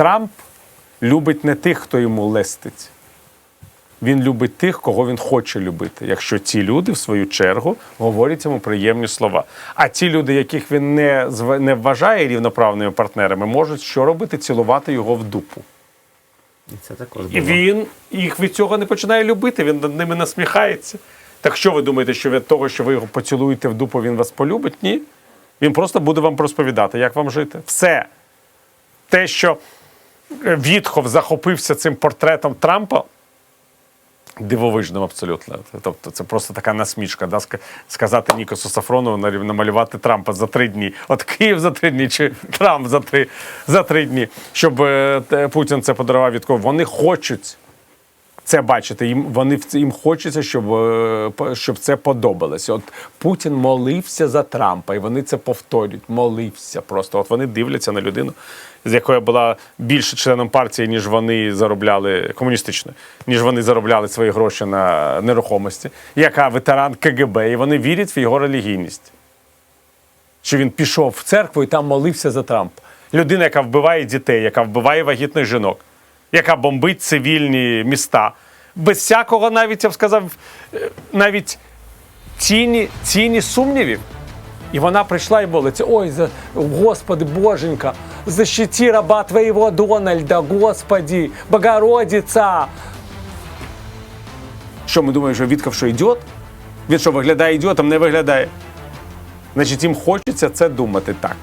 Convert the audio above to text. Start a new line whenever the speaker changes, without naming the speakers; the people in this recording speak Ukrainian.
Трамп любить не тих, хто йому лестить. Він любить тих, кого він хоче любити, якщо ці люди, в свою чергу, говорять йому приємні слова. А ті люди, яких він не, не вважає рівноправними партнерами, можуть що робити? Цілувати його в дупу.
І це також
І він їх від цього не починає любити, він над ними насміхається. Так що ви думаєте, що від того, що ви його поцілуєте в дупу, він вас полюбить? Ні. Він просто буде вам розповідати, як вам жити. Все. Те, що Вітхов захопився цим портретом Трампа, дивовижним абсолютно. Тобто це просто така насмішка, да? сказати Нікосу Сафронову намалювати Трампа за три дні. От Київ за три дні, чи Трамп за три, за три дні, щоб е, Путін це подарував Вітков. Вони хочуть це бачити. Їм вони в їм хочеться, щоб, е, щоб це подобалося. От Путін молився за Трампа, і вони це повторюють. Молився просто. От вони дивляться на людину, з якою була більше членом партії, ніж вони заробляли комуністичної, ніж вони заробляли свої гроші на нерухомості, яка ветеран КГБ, і вони вірять в його релігійність. Що він пішов в церкву і там молився за Трампа. Людина, яка вбиває дітей, яка вбиває вагітних жінок, яка бомбить цивільні міста. Без всякого, навіть я б сказав, е, навіть тіні, тіні сумнівів. І вона прийшла і молиться: Ой, за Господи, Боженька, защити раба Твоєго Дональда, Господи, Богородиця. Що ми думаємо, що Вітков що ідіот? Він що виглядає ідіотом, не виглядає. Значить, їм хочеться це думати так.